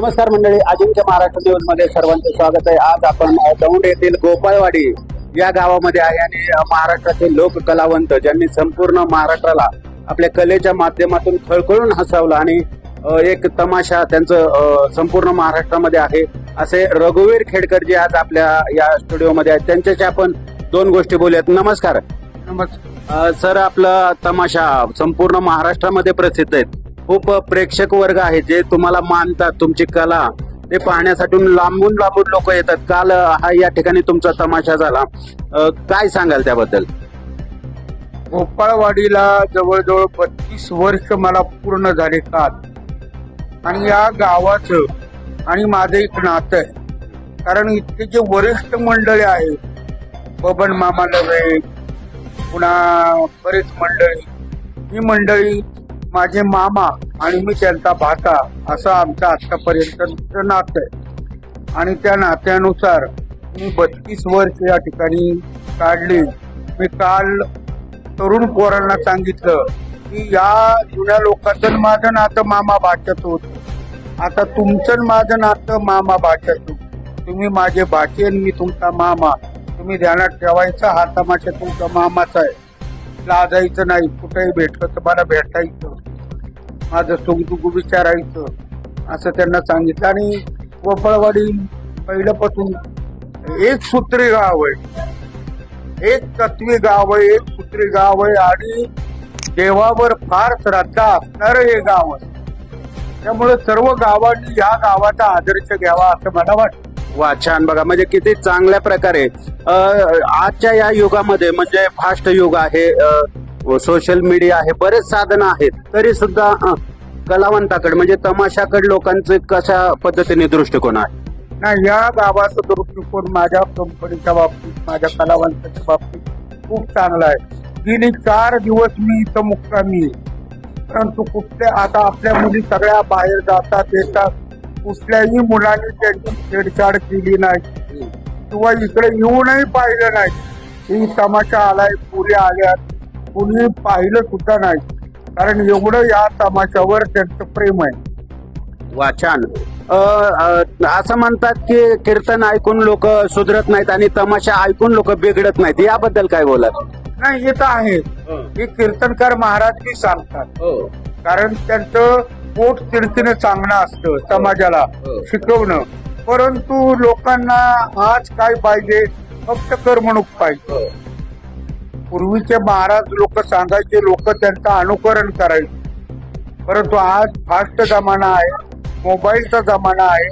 नमस्कार मंडळी अजिंक्य महाराष्ट्र न्यूजमध्ये सर्वांचं स्वागत आहे. आज आपण दौंड येथील गोपाळवाडी या गावामध्ये आहे आणि अ, महाराष्ट्राचे लोक कलावंत ज्यांनी संपूर्ण महाराष्ट्राला आपल्या कलेच्या माध्यमातून खळखळून हसवलं आणि एक तमाशा त्यांचं संपूर्ण महाराष्ट्रामध्ये आहे असे रघुवीर खेडकर जे आज आपल्या या स्टुडिओमध्ये आहेत. त्यांच्याशी आपण दोन गोष्टी बोलूयात. नमस्कार. नमस्कार. सर आपला तमाशा संपूर्ण महाराष्ट्रामध्ये प्रसिद्ध आहेत. खूप प्रेक्षक वर्ग आहे जे तुम्हाला मानतात तुमची कला. ते पाहण्यासाठी लांबून लांबून लोक येतात. काल हा या ठिकाणी तुमचा तमाशा झाला. काय सांगाल त्याबद्दल? गोपाळवाडीला जवळजवळ बत्तीस वर्ष मला पूर्ण झाले काल. आणि या गावाचं आणि माझं एक नातं आहे. कारण इथले जे वरिष्ठ मंडळी आहेत बबन मामा नव्हे पुन्हा बरेच मंडळी ही मंडळी माझे मामा आणि मी त्यांचा भाता असं आमचं आतापर्यंत नातं आहे आणि त्या नात्यानुसार मी बत्तीस वर्ष या ठिकाणी काढली. मी काल तरुण पोरांना सांगितलं की या जुन्या लोकांचं माझं नातं मामा भाच्यात होत. आता तुमचं माझं नातं मामा भाच्यात तुम्ही माझे भाचे आणि मी तुमचा मामा. तुम्ही ध्यानात ठेवायचा हा तमाशा तुमचा मामाचा आहे. लाजायचं नाही कुठेही भेटलं तर मला भेटायचं. माझं सुखदुःख विचारायचं असं त्यांना सांगितलं. आणि गोपाळवाडी पहिल्यापासून एक सूत्री गाव आहे. एक तत्वी गाव आहे एक सूत्री गाव आहे आणि देवावर फार श्रद्धा असणारं हे गाव आहे. त्यामुळे सर्व गावांनी या गावाचा आदर्श घ्यावा असं मला वाटतं. वा छान. बघा म्हणजे किती चांगल्या प्रकारे आजच्या या युगामध्ये म्हणजे फास्ट युग आहे सोशल मीडिया आहे बरेच साधनं आहेत. तरी सुद्धा कलावंताकडे म्हणजे तमाशाकडे लोकांचे कशा पद्धतीने दृष्टिकोन आहे. नाही या गावाचा दृष्टिकोन माझ्या कंपनीच्या बाबतीत माझ्या कलावंताच्या बाबतीत खूप चांगला आहे. गेली चार दिवस मी इथं मुक्कामी परंतु कुठल्या आता आपल्या मुली सगळ्या बाहेर जातात येतात. कुठल्याही मुलांनी त्यांची छेडछाड केली नाही. किंवा इकडे येऊनही पाहिलं नाही. ही तमाशा आलाय पुऱ्या आल्यात. कुणी पाहिलं सुद्धा नाही. कारण एवढं या तमाशावर त्यांचं प्रेम आहे. वा छान अ, अ, असं म्हणतात की कीर्तन ऐकून लोक सुधरत नाहीत आणि तमाशा ऐकून लोक बिघडत नाहीत. याबद्दल काय बोलात नाही हे तर आहे. हे. कीर्तनकार महाराज बी सांगतात. कारण त्यांचं पोट तिडकीनं चांगलं असतं समाजाला हो. शिकवणं. परंतु लोकांना आज काय पाहिजे फक्त करमणूक पाहिजे. पूर्वीचे महाराज लोक सांगायचे लोक त्यांचं अनुकरण करायचे. परंतु आज फास्ट जमाना आहे मोबाईलचा जमाना आहे.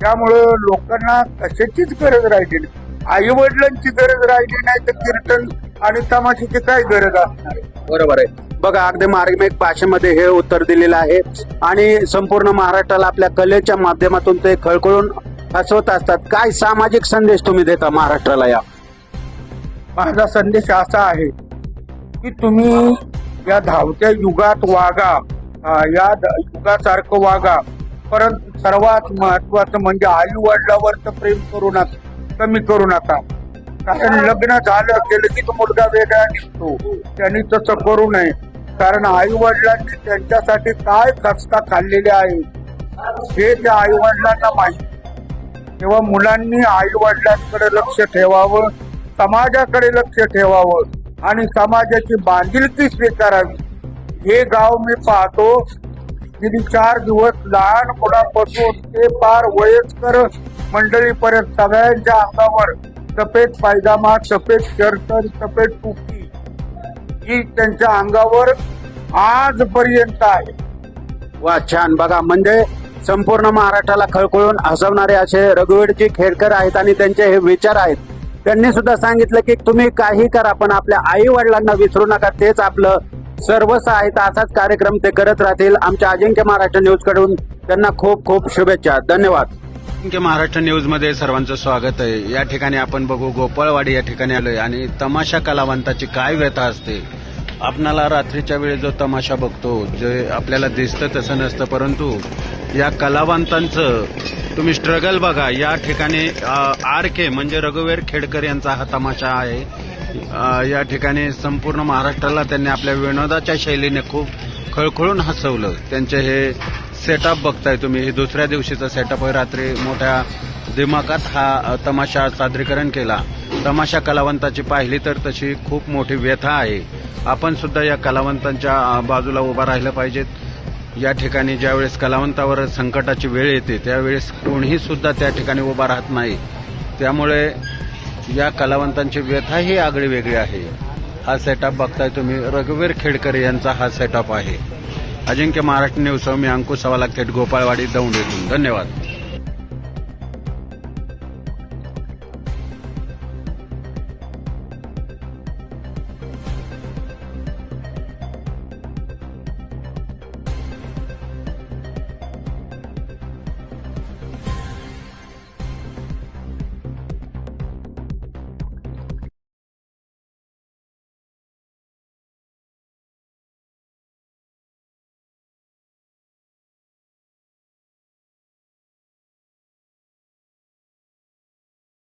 त्यामुळं लोकांना कशाचीच गरज राहिली आई वडिलांची गरज राहिली नाही तर कीर्तन आणि तमाशाची काय गरज असणार? आहे बरोबर आहे. बघा अगदी मार्मिक भाषेमध्ये हे उत्तर दिलेलं आहे. आणि संपूर्ण महाराष्ट्राला आपल्या कलेच्या माध्यमातून ते खळखळून हसवत असतात. काय सामाजिक संदेश तुम्ही देता महाराष्ट्राला या? माझा संदेश असा आहे की तुम्ही या धावत्या युगात वागा या युगासारखं वागा. परंतु सर्वात महत्वाचं म्हणजे आई वडिलावरचं प्रेम करू नका कमी करू नका. कारण लग्न झालं गेलं की तो मुलगा वेगळा दिसतो त्यांनी तसं करू नये. कारण आई वडिलांनी त्यांच्यासाठी काय खस्ता खाल्लेले आहे हे त्या आई वडिलांना माहिती. तेव्हा मुलांनी आई वडिलांकडे लक्ष ठेवावं. समाजाकडे लक्ष ठेवावं आणि समाजाची बांधिलकी स्वीकारावी. हे गाव मी पाहतो. गेली चार दिवस लहान मुलापासून ते फार वयस्कर मंडळीपर्यंत सगळ्यांच्या अंगावर सफेद पायजामा सफेद शर्ट सफेद टोपी ही त्यांच्या अंगावर आजपर्यंत आहे. वा छान. बघा म्हणजे संपूर्ण महाराष्ट्राला खळखळून हसवणारे असे रघुवीरजी खेडकर आहेत आणि त्यांचे हे विचार आहेत. त्यांनी सुद्धा सांगितलं की तुम्ही काही करा पण आपल्या आई वडिलांना विसरू नका. तेच आपलं सर्वस्व आहे. असाच कार्यक्रम ते करत राहतील. आमच्या अजिंक्य महाराष्ट्र न्यूजकडून त्यांना खूप खूप शुभेच्छा. धन्यवाद. अजिंक्य महाराष्ट्र न्यूजमध्ये सर्वांचं स्वागत आहे. या ठिकाणी आपण बघू गोपाळवाडी या ठिकाणी आलोय. आणि तमाशा कलावंताची काय व्यथा असते? आपणाला रात्रीच्या वेळी जो तमाशा बघतो जे आपल्याला दिसतं तसं नसतं. परंतु या कलावंतांचं तुम्ही स्ट्रगल बघा. या ठिकाणी आर के म्हणजे रघुवीर खेडकर यांचा हा तमाशा आहे. या ठिकाणी संपूर्ण महाराष्ट्राला त्यांनी आपल्या विनोदाच्या शैलीने खूप खळखळून हसवलं. त्यांचे हे सेटअप बघताय तुम्ही. हे दुसऱ्या दिवशीचा सेटअप आहे. रात्री मोठ्या दिमाकात हा तमाशा सादरीकरण केला. तमाशा कलावंताची पाहिली तर तशी खूप मोठी व्यथा आहे. आपण सुद्धा या कलावंतांच्या बाजूला उभा राहिलं पाहिजेत. या ठिकाणी ज्यावेळेस कलावंतावर संकटाची वेळ येते त्यावेळेस कोणीही सुद्धा त्या ठिकाणी उभा राहत नाही. त्यामुळे या कलावंतांची व्यथा ही आगळी वेगळी आहे. हा सेटअप बघताय तुम्ही रघुवीर खेडकर यांचा हा सेटअप आहे. अजिंक्य महाराष्ट्र न्यूज मी अंकुश सवाला थेट गोपाळवाडी दौंड येथून. धन्यवाद.